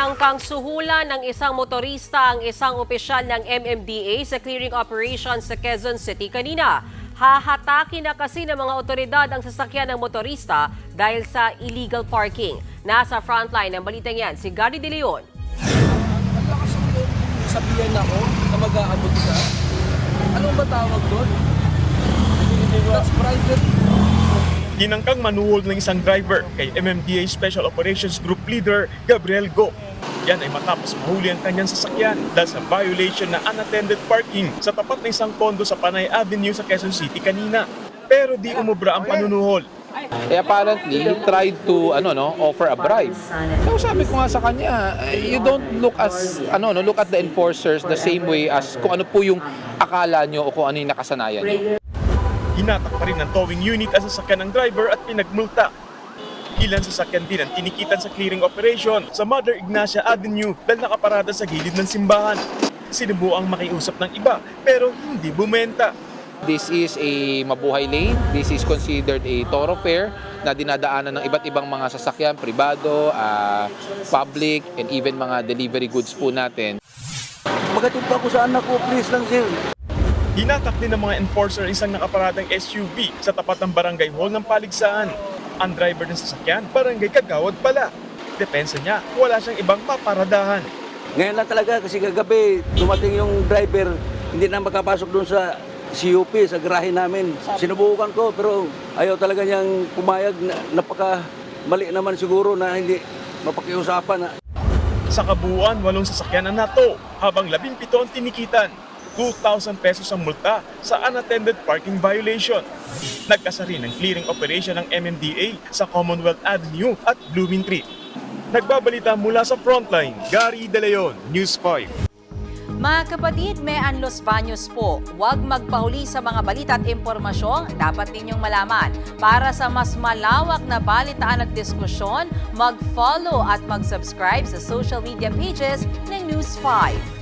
Tinangkang suhulan ng isang motorista ang isang opisyal ng MMDA sa clearing operations sa Quezon City kanina. Hahatakin na kasi ng mga otoridad ang sasakyan ng motorista dahil sa illegal parking. Nasa frontline ng balitang yan, si Gary De Leon. Sabihan ako na mag-aabot ka. Anong ba tawag doon? That's bribery. Tinangkang manuhol ng isang driver kay MMDA Special Operations Group Leader Gabriel Go. Yan ay matapos mahuli ang kanyang sasakyan dahil sa violation na unattended parking sa tapat ng isang kondo sa Panay Avenue sa Quezon City kanina. Pero di umubra ang panunuhol. Eh apparently, he tried to ano no, offer a bribe. So sabi ko nga sa kanya, you don't look as ano no, look at the enforcers the same way as kung ano po yung akala nyo o kung ano yung nakasanayan nyo. Hinatak pa rin ng towing unit ang sasakyan ng driver at pinagmulta. Ilan sasakyan din ang tinikitan sa clearing operation sa Mother Ignacia Avenue dahil nakaparada sa gilid ng simbahan. Sinubuang makiusap ng iba pero hindi bumenta. This is a mabuhay lane. This is considered a thoroughfare na dinadaanan ng iba't ibang mga sasakyan, pribado, ah, public, and even mga delivery goods po natin. Magatid pa ako sa anak ko, please lang sir. Hinatak din ng mga enforcer ang isang nakaparadang SUV sa tapat ng barangay hall ng Paligsaan. Ang driver ng sasakyan, barangay Kagawad pala. Depensa niya, wala siyang ibang paparadahan. Ngayon lang talaga kasi kagabi dumating yung driver, hindi na makapasok doon sa CUP, sa garahe namin. Sinubukan ko pero ayaw talaga niyang pumayag. Na, napaka mali naman siguro na hindi mapakiusapan. Sa kabuuan, walong sasakyan ang nato, habang labing pito ang tinikitan. 2,000 pesos ang multa sa unattended parking violation. Nagkasa rin ang clearing operation ng MMDA sa Commonwealth Avenue at Blooming Tree. Nagbabalita mula sa frontline, Gary De Leon, News 5. Mga kapatid, may Anlos Baños po. Huwag magpahuli sa mga balita at impormasyong dapat ninyong malaman. Para sa mas malawak na balitaan at diskusyon, mag-follow at mag-subscribe sa social media pages ng News 5.